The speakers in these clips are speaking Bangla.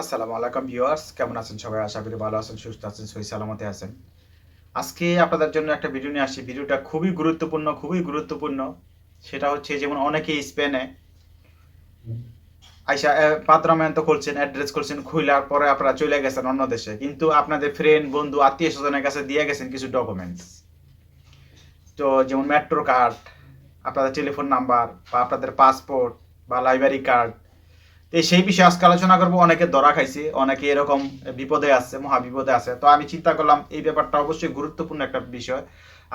আসসালামু আলাইকুম ভিউয়ার্স, কেমন আছেন সবাই? আশা করি ভালো আছেন, সুস্থ আছেন সহি সালামতে আছেন। আজকে আপনাদের জন্য একটা ভিডিও নিয়ে আসছি ভিডিওটা খুবই গুরুত্বপূর্ণ খুবই গুরুত্বপূর্ণ। সেটা হচ্ছে যেমন অনেকেই স্পেনে আইসা পাত্রামায়ন্ত খুলছেন, অ্যাড্রেস খুলছেন খুলার পরে আপনারা চলে গেছেন অন্য দেশে। কিন্তু আপনাদের ফ্রেন্ড বন্ধু, আত্মীয় স্বজনের কাছে দিয়ে গেছেন কিছু ডকুমেন্টস তো যেমন মেট্রো কার্ড আপনাদের টেলিফোন নাম্বার বা আপনাদের পাসপোর্ট বা লাইব্রেরি কার্ড তো সেই বিষয়ে আজকে আলোচনা করব। অনেকে ধরা খাইছে, অনেকে এরকম বিপদে আছে মহা বিপদে আছে। তো আমি চিন্তা করলাম, এই ব্যাপারটা অবশ্যই গুরুত্বপূর্ণ একটা বিষয়।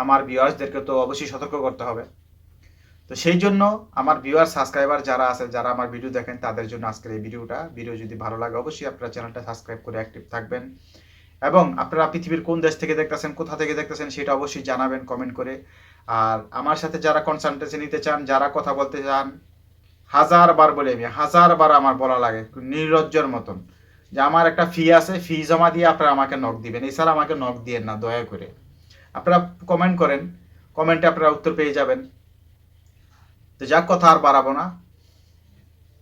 আমার ভিউয়ার্সদেরকে তো অবশ্যই সতর্ক করতে হবে। তো সেই জন্য আমার ভিউয়ার সাবস্ক্রাইবার যারা আছে, যারা আমার ভিডিও দেখেন, তাদের জন্য আজকের এই ভিডিওটা ভিডিও যদি ভালো লাগে, অবশ্যই আপনারা চ্যানেলটা সাবস্ক্রাইব করে অ্যাক্টিভ থাকবেন। এবং আপনারা পৃথিবীর কোন দেশ থেকে দেখতেছেন, কোথা থেকে দেখতেছেন, সেটা অবশ্যই জানাবেন কমেন্ট করে। আর আমার সাথে যারা কনসালটেন্সি নিতে চান, যারা কথা বলতে চান হাজার বার বলে আমি, হাজার বার আমার বলা লাগে, নির্লজ্জর মতন। যে আমার একটা ফি আছে ফি জমা দিয়ে আপনারা আমাকে নক দিবেন। এছাড়া আমাকে নক দিয়েন না, দয়া করে। আপনারা কমেন্ট করেন কমেন্টে আপনারা উত্তর পেয়ে যাবেন। তো যাক, কথা আর বাড়াবো না।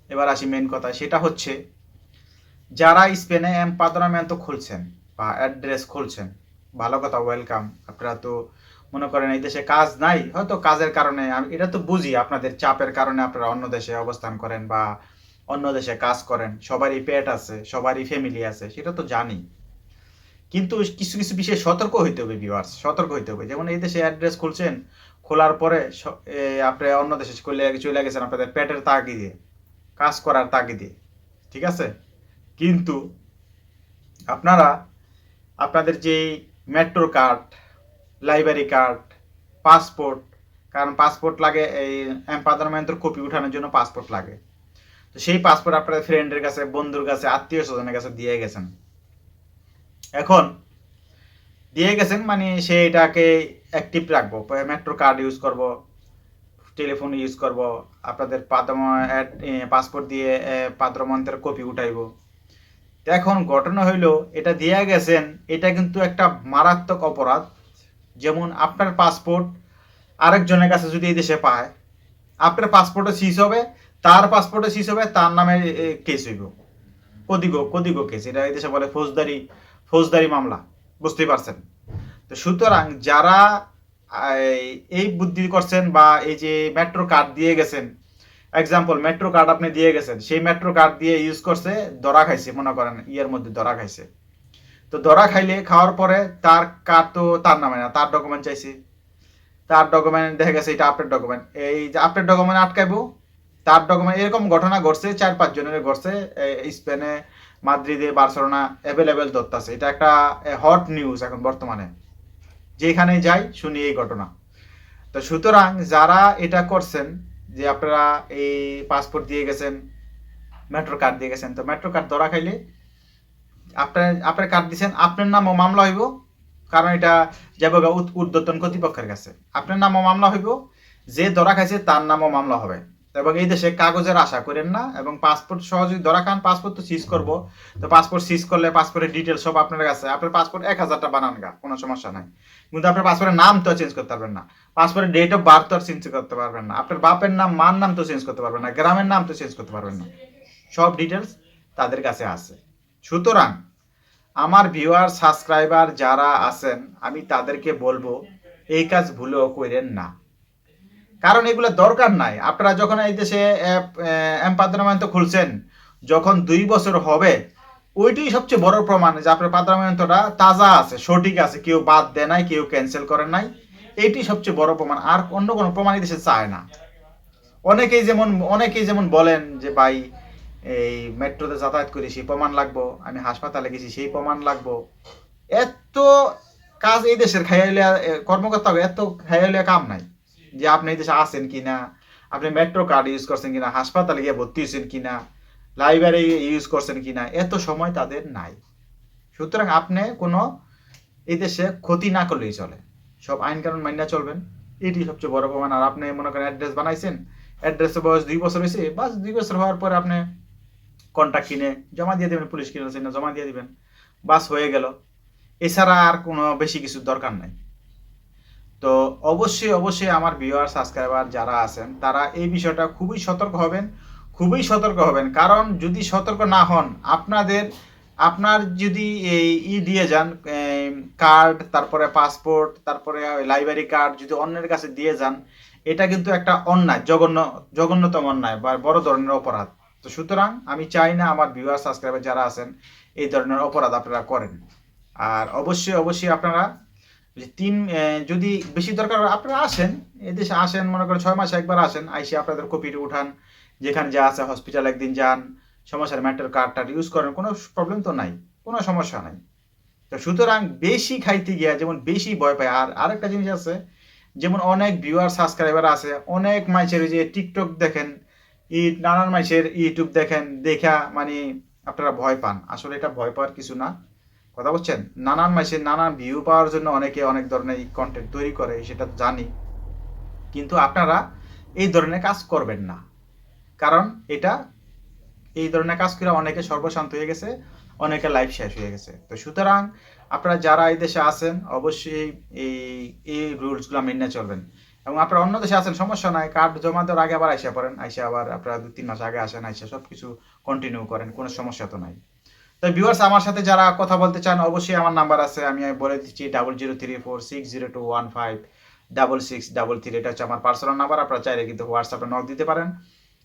এবার আসি মেন কথা, সেটা হচ্ছে, যারা স্পেনে এম পাদনামেন্ট খুলছেন বা অ্যাড্রেস খুলছেন, ভালো কথা ওয়েলকাম আপনারা তো মনে করেন এই দেশে কাজ নাই, হয়তো কাজের কারণে এটা তো বুঝি, আপনাদের চাপের কারণে আপনারা অন্য দেশে অবস্থান করেন বা অন্য দেশে কাজ করেন, সবারই পেট আছে, সবারই ফ্যামিলি আছে, সেটা তো জানি। কিন্তু কিছু কিছু বিষয়ে সতর্ক হইতে হবে ভিউয়ার্স সতর্ক হইতে হবে। যেমন এই দেশে অ্যাড্রেস খুলছেন, খোলার পরে আপনি অন্য দেশে চলে গেছেন আপনাদের পেটের তাগিদে, কাজ করার তাগিদে, ঠিক আছে? কিন্তু আপনারা, আপনাদের যে metro card library card passport কারণ পাসপোর্ট লাগে, এই এম্পাদারমেন্টের কপি উঠানোর জন্য পাসপোর্ট লাগে। তো সেই পাসপোর্ট আপনার ফ্রেন্ডের কাছে, বন্ধুর কাছে আত্মীয় স্বজনের কাছে দিয়ে গেছেন। এখন, দিয়ে গেছেন মানে সে এটাকে অ্যাক্টিভ রাখব মেট্রো কার্ড ইউজ করব টেলিফোন ইউজ করব, আপনাদের পাদম পাসপোর্ট দিয়ে পাত্রমন্ত্রের কপি উঠাইব। এখন ঘটনা হইল, এটা দিয়ে গেছেন, এটা কিন্তু একটা মারাত্মক অপরাধ। যেমন আপনার পাসপোর্ট আরেকজনের কাছে যদি এই দেশে পায়, আপনার পাসপোর্টও সিজ হবে, তার পাসপোর্টও সিজ হবে, তার নামে কেস হইব। কদিগো কদিগো কেস এটা এই দেশে বলে ফৌজদারি ফৌজদারি মামলা, বুঝতেই পারছেন? তো সুতরাং যারা, এই- এই বুদ্ধি করছেন বা এই যে মেট্রো কার্ড দিয়ে গেছেন এক্সাম্পল মেট্রো কার্ড আপনি দিয়ে গেছেন, সেই মেট্রো কার্ড দিয়ে ইউজ করছে, ধরা খাইছে, মনে করেন, ইয়ের মধ্যে ধরা খাইছে। তো ধরা খাইলে খাওয়ার পরে তার কার্ড তো তার নামে না, তার ডকুমেন্ট চাইছে। তার ডকুমেন্ট দেখা গেছে এটা আপডেট ডকুমেন্ট এই যে আপনার ডকুমেন্ট আটকাইবো, তার ডকুমেন্ট এরকম ঘটনা ঘটছে, চার পাঁচ জনের ঘটছে। স্পেনে, মাদ্রিদে, বার্সেলোনা অ্যাভেলেবেল ধরতেছে এটা একটা হট নিউজ এখন বর্তমানে। যেখানে যাই শুনি এই ঘটনা। তো সুতরাং যারা এটা করছেন, যে আপনারা এই পাসপোর্ট দিয়ে গেছেন মেট্রো কার্ড দিয়ে গেছেন, তো মেট্রো কার্ড ধরা খাইলে আপনার আপনার কার্ড দিচ্ছেন আপনার নামও মামলা হইব, কারণ এটা যাবে ঊর্ধ্বতন কর্তৃপক্ষের কাছে। আপনার নামও মামলা হইব, যে ধরা খাইছে তার নামও মামলা হবে। এবং এই দেশে কাগজের আশা করেন না, এবং পাসপোর্ট সহজে ধরা খান পাসপোর্ট তো সিজ করব। তো পাসপোর্ট সিজ করলে পাসপোর্টের ডিটেলস সব আপনার কাছে। আপনার পাসপোর্ট এক হাজারটা বানান গা, কোনো সমস্যা নাই। কিন্তু আপনার পাসপোর্টের নাম তো চেঞ্জ করতে পারবেন না। পাসপোর্টের ডেট অফ বার্থ তো আর চেঞ্জ করতে পারবেন না। আপনার বাপের নাম, মার নাম তো চেঞ্জ করতে পারবেন না। গ্রামের নাম তো চেঞ্জ করতে পারবেন না। সব ডিটেলস তাদের কাছে আছে। সুতরাং আমার ভিউয়ার সাবস্ক্রাইবার যারা আছেন, আমি তাদেরকে বলব, এই কাজ ভুলেও করেন না। কারণ এগুলো দরকার নাই। আপনারা যখন এই দেশে এম্পাদ্রামান্ত খুলছেন, যখন দুই বছর হবে, ওইটাই সবচেয়ে বড় প্রমাণ যে আপনার পাদ্রামান্তটা তাজা আছে, সঠিক আছে, কেউ বাদ দেয় নাই, কেউ ক্যান্সেল করেন নাই। এইটি সবচেয়ে বড় প্রমাণ। আর অন্য কোনো প্রমাণ এই দেশে চায় না। অনেকেই যেমন অনেকেই যেমন বলেন যে, ভাই এই মেট্রোতে যাতায়াত করি, সেই প্রমাণ লাগবো। আমি হাসপাতালে গেছি, সেই প্রমাণ লাগবো। এত কাজ এই দেশের খাইয়ালিয়া কর্মকর্তা এত খাইয়ালিয়া কাম নাই। যে আপনি এই দেশে আছেন কিনা, আপনি মেট্রো কার্ড ইউজ করছেন কিনা, হাসপাতালে গিয়ে ভর্তি হয়েছেন কিনা, লাইব্রেরি ইউজ করছেন কিনা, এত সময় তাদের নাই। সুতরাং আপনি কোনো এই দেশে ক্ষতি না করলেই চলে। সব আইন কানুন মাইনা চলবেন। এটি সবচেয়ে বড় প্রমাণ। আর আপনি মনে করেন অ্যাড্রেস বানাইছেন অ্যাড্রেসের বয়স দুই বছর হয়েছে, বাস দুই বছর হওয়ার পরে আপনি কন্ট্যাক্ট কিনে, জমা দিয়ে দেবেন, পুলিশ কিনেছেন না জমা দিয়ে দিবেন। বাস হয়ে গেল। এছাড়া আর কোনো বেশি কিছু দরকার নাই। তো অবশ্যই অবশ্যই আমার ভিউয়ার সাবস্ক্রাইবার যারা আছেন, তারা এই বিষয়টা খুবই সতর্ক হবেন, খুবই সতর্ক হবেন। কারণ যদি সতর্ক না হন, আপনাদের, আপনার যদি এই ই দিয়ে যান কার্ড তারপরে পাসপোর্ট তারপরে লাইব্রেরি কার্ড যদি অন্যের কাছে দিয়ে যান, এটা কিন্তু একটা অন্যায়, জঘন্য, জঘন্যতম অন্যায় বা বড় ধরনের অপরাধ। তো সুতরাং আমি চাই না আমার ভিউয়ার সাবস্ক্রাইবার যারা আছেন, এই ধরনের অপরাধ আপনারা করেন। আর অবশ্যই অবশ্যই আপনারা তিন যদি বেশি দরকার আপনারা আসেন এদেশে আসেন, মনে করেন ছয় মাসে একবার আসেন, আইসে আপনাদের কপিটা উঠান, যেখানে যা আছে হসপিটাল একদিন যান সমস্যার ম্যাটার কার্ডটা ইউজ করেন, কোনো প্রবলেম তো নাই, কোনো সমস্যা নাই। তো সুতরাং বেশি খাইতে গিয়া যেমন বেশি ভয় পায়, আর আরেকটা জিনিস আছে, যেমন অনেক ভিউয়ার সাবস্ক্রাইবার আছে, অনেক মাইসের ওই যে টিকটক দেখেন ই নানান মাইসের ইউটিউব দেখেন, দেখা মানে আপনারা ভয় পান। আসলে এটা ভয় পাওয়ার কিছু না। কথা বলছেন? নানান মাসে নানান ভিউ পাওয়ার জন্য অনেকে অনেক ধরনের কন্টেন্ট তৈরি করে, সেটা জানি। কিন্তু আপনারা এই ধরনের কাজ করবেন না। কারণ এটা, এই ধরনের কাজ করে অনেকে সর্বশান্ত হয়ে গেছে অনেকে লাইফ শেষ হয়ে গেছে। তো সুতরাং আপনারা যারা এই দেশে আছেন, অবশ্যই এই এই রুলসগুলো মেনে চলবেন। এবং আপনারা অন্য দেশে আছেন, সমস্যা নাই। কার্ড জমা দেওয়ার আগে আবার আইসা পড়েন। আইসা আবার আপনারা দু তিন মাস আগে আসেন, আইসা সব কিছু কন্টিনিউ করেন, কোনো সমস্যা তো নাই। তো ভিউয়ার্স আমার সাথে যারা কথা বলতে চান, অবশ্যই আমার নাম্বার আছে। আমি বলে দিচ্ছি double zero three four six zero two one five double six double three এটা হচ্ছে আমার পার্সোনাল নাম্বার আপনারা চাইলে কিন্তু হোয়াটসঅ্যাপে নক দিতে পারেন।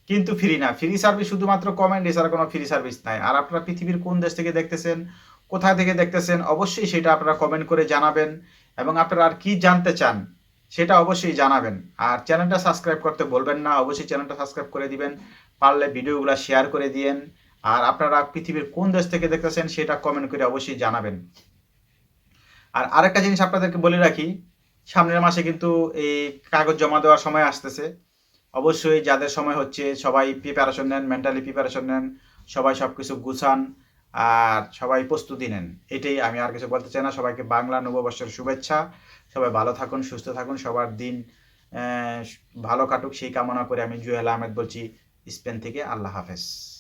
কিন্তু ফ্রি না। ফ্রি সার্ভিস শুধুমাত্র কমেন্ট এছাড়া কোনো ফ্রি সার্ভিস নাই। আর আপনারা পৃথিবীর কোন দেশ থেকে দেখতেছেন, কোথা থেকে দেখতেছেন, অবশ্যই সেটা আপনারা কমেন্ট করে জানাবেন। এবং আপনারা আর কি জানতে চান সেটা অবশ্যই জানাবেন। আর চ্যানেলটা সাবস্ক্রাইব করতে বলবেন না, অবশ্যই চ্যানেলটা সাবস্ক্রাইব করে দিবেন। পারলে ভিডিওগুলো শেয়ার করে দিয়েন। আর আপনারা পৃথিবীর কোন দেশ থেকে দেখতেছেন সেটা কমেন্ট করে অবশ্যই জানাবেন। আর আরেকটা জিনিস আপনাদেরকে বলে রাখি, সামনের মাসে কিন্তু এই কাগজ জমা দেওয়ার সময় আসতেছে। অবশ্যই যাদের সময় হচ্ছে সবাই প্রিপারেশন নেন মেন্টালি প্রিপারেশন নেন, সবাই সব কিছু গুছান। আর সবাই প্রস্তুতি নেন। এটাই আমি আর কিছু বলতে চাই না। সবাইকে বাংলা নববর্ষের শুভেচ্ছা। সবাই ভালো থাকুন, সুস্থ থাকুন। সবার দিন ভালো কাটুক, সেই কামনা করে আমি জুয়েল আহমেদ বলছি। স্পেন থেকে আল্লাহ হাফেজ।